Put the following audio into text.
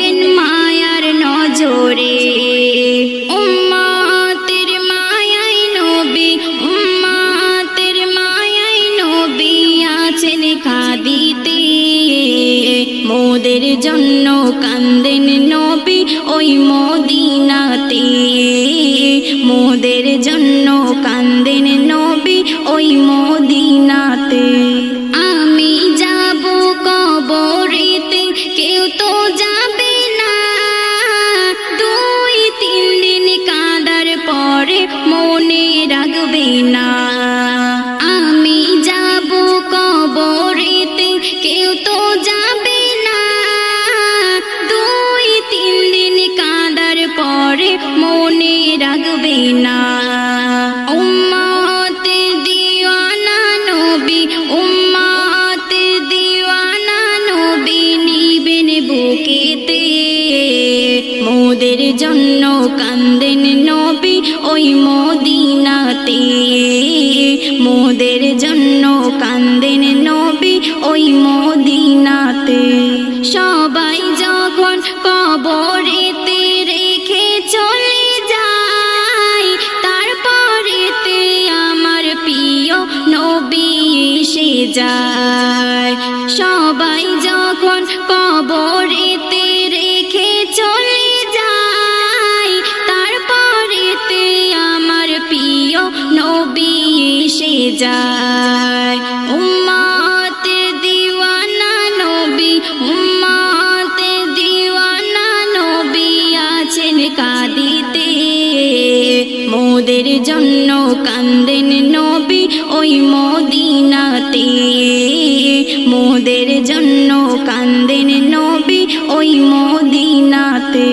দেখেন মায়ার নজরে। মায়াই মায়াই মোদের জন্য কান্দেন নবী ওই মদিনাতে। মোদের জন্য কান্দেন মনে রাখবে না। উম্মতে দিওয়ানা নবী উম্মতে দিওয়ানা নবী নিবেন বুকেতে। মোদের জন্য কান্দেন নবী ওই মদিনাতে। মোদের জন্য কান্দেন নবী ওই মদিনাতে। সবাই যখন কবরেতে যায়। সবাই যখন কবর এতে রেখে চলে যায়, তারপরেতে আমার প্রিয় নবী এসে যায়। উম্মাতে দিওয়ানা নবী, উম্মাতে দিওয়ানা নবী আছেন কাঁদিতে। মোদের জন্য কান্দেন নবী, ওই মদিনাতে মোদের জন্য কান্দেন নবী ওই মদিনাতে।